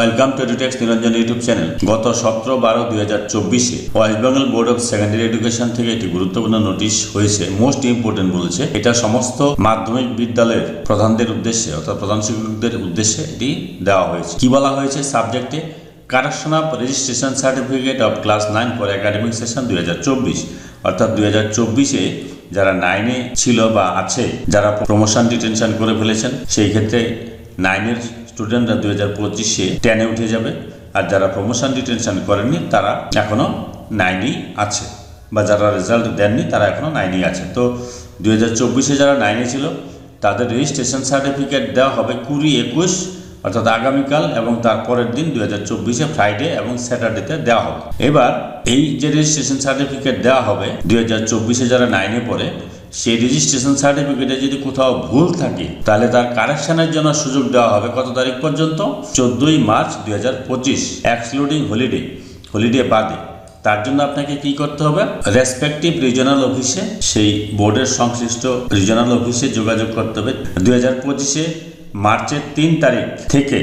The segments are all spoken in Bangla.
Welcome to Edutex Niranjan YouTube channel. গত সতেরো বারো দুই হাজার চব্বিশে West Bengal board of secondary education থেকে একটি গুরুত্বপূর্ণ নোটিশ হয়েছে, মোস্ট ইম্পর্টেন্ট বলেছে। এটা সমস্ত মাধ্যমিক বিদ্যালয়ের প্রধানদের উদ্দেশ্যে অর্থাৎ প্রধান শিক্ষকদের উদ্দেশ্যে এটি দেওয়া হয়েছে। কি বলা হয়েছে সাবজেক্টে? Correction of registration certificate of class nine for academic session দুই হাজার চব্বিশ। অর্থাৎ দুই হাজার চব্বিশে যারা নাইনে ছিল বা আছে, যারা প্রমোশন ডিটেনশন করে ফেলেছেন, সেই ক্ষেত্রে নাইনের স্টুডেন্টরা দুই হাজার পঁচিশে টেনে উঠে যাবে। আর যারা প্রমোশন ডিটেনশন করেননি, তারা এখনও নাইনেই আছে। বা যারা রেজাল্ট দেননি, তারা এখনও নাইনেই আছে। তো দুই হাজার চব্বিশে যারা নাইনে ছিল, তাদের রেজিস্ট্রেশন সার্টিফিকেট দেওয়া হবে কুড়ি একুশ, অর্থাৎ আগামীকাল এবং তারপরের দিন দুই হাজার চব্বিশে ফ্রাইডে এবং স্যাটারডেতে দেওয়া হবে। এবার এই যে রেজিস্ট্রেশন সার্টিফিকেট দেওয়া হবে, দুই হাজার চব্বিশে যারা নাইনে পড়ে সেই রেজিস্ট্রেশন সার্টিফিকেটে যদি কোথাও ভুল থাকে, তাহলে তার কারেকশনের জন্য সুযোগ দেওয়া হবে কত তারিখ পর্যন্ত? চোদ্দোই মার্চ দুই হাজার পঁচিশ এক্সক্লুডিং হলিডে হলিডে বাদে, তার জন্য আপনাকে কি করতে হবে? রেসপেক্টিভ রিজনাল অফিসে সেই বোর্ডের সংশ্লিষ্ট রিজনাল অফিসে যোগাযোগ করতে হবে। দুই হাজার পঁচিশে মার্চের তিন তারিখ থেকে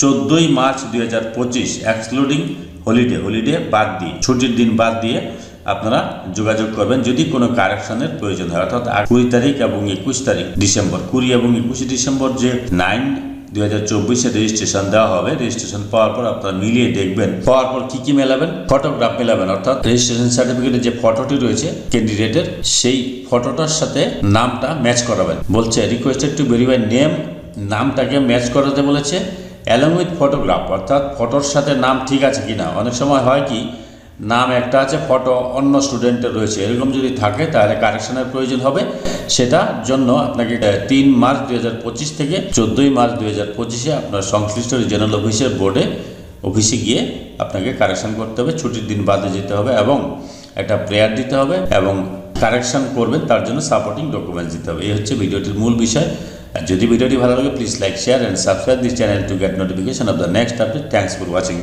চোদ্দোই মার্চ দুই হাজার পঁচিশ এক্সক্লুডিং হলিডে হলিডে বাদ দিয়ে, ছুটির দিন বাদ দিয়ে আপনারা যোগাযোগ করবেন যদি কোনো কারেকশনের প্রয়োজন হয়। অর্থাৎ কুড়ি তারিখ এবং একুশ তারিখ ডিসেম্বর, কুড়ি এবং একুশে ডিসেম্বর যে নাইন দুই হাজার চব্বিশে রেজিস্ট্রেশন দেওয়া হবে, রেজিস্ট্রেশন পাওয়ার পর আপনারা মিলিয়ে দেখবেন, পাওয়ার পর কি কি মেলাবেন? ফটোগ্রাফ মেলাবেন, অর্থাৎ রেজিস্ট্রেশন সার্টিফিকেটে যে ফটোটি রয়েছে, ক্যান্ডিডেটের, সেই ফটোটার সাথে নামটা ম্যাচ করাবেন। বলছে, রিকোয়েস্টেড টু ভেরিফাই নেম, নামটাকে ম্যাচ করাতে বলেছে, অ্যালং উইথ ফটোগ্রাফ। অর্থাৎ ফটোর সাথে নাম ঠিক আছে কিনা? অনেক সময় হয় কি নাম একটা আছে, ফটো অন্য স্টুডেন্টের রয়েছে। এরকম যদি থাকে, তাহলে কারেকশনের প্রয়োজন হবে। সেটার জন্য আপনাকে তিন মার্চ দুই হাজার পঁচিশ থেকে চোদ্দোই মার্চ দুই হাজার পঁচিশে আপনার সংশ্লিষ্ট রিজনাল অফিসের বোর্ডে অফিসে গিয়ে আপনাকে কারেকশন করতে হবে। ছুটির দিন বাদে যেতে হবে এবং একটা প্রেয়ার দিতে হবে এবং কারেকশন করবেন, তার জন্য সাপোর্টিং ডকুমেন্টস দিতে হবে। এই হচ্ছে ভিডিওটির মূল বিষয়। আর যদি ভিডিওটি ভালো লাগে please like share and subscribe this channel to get notification of the next update thanks for watching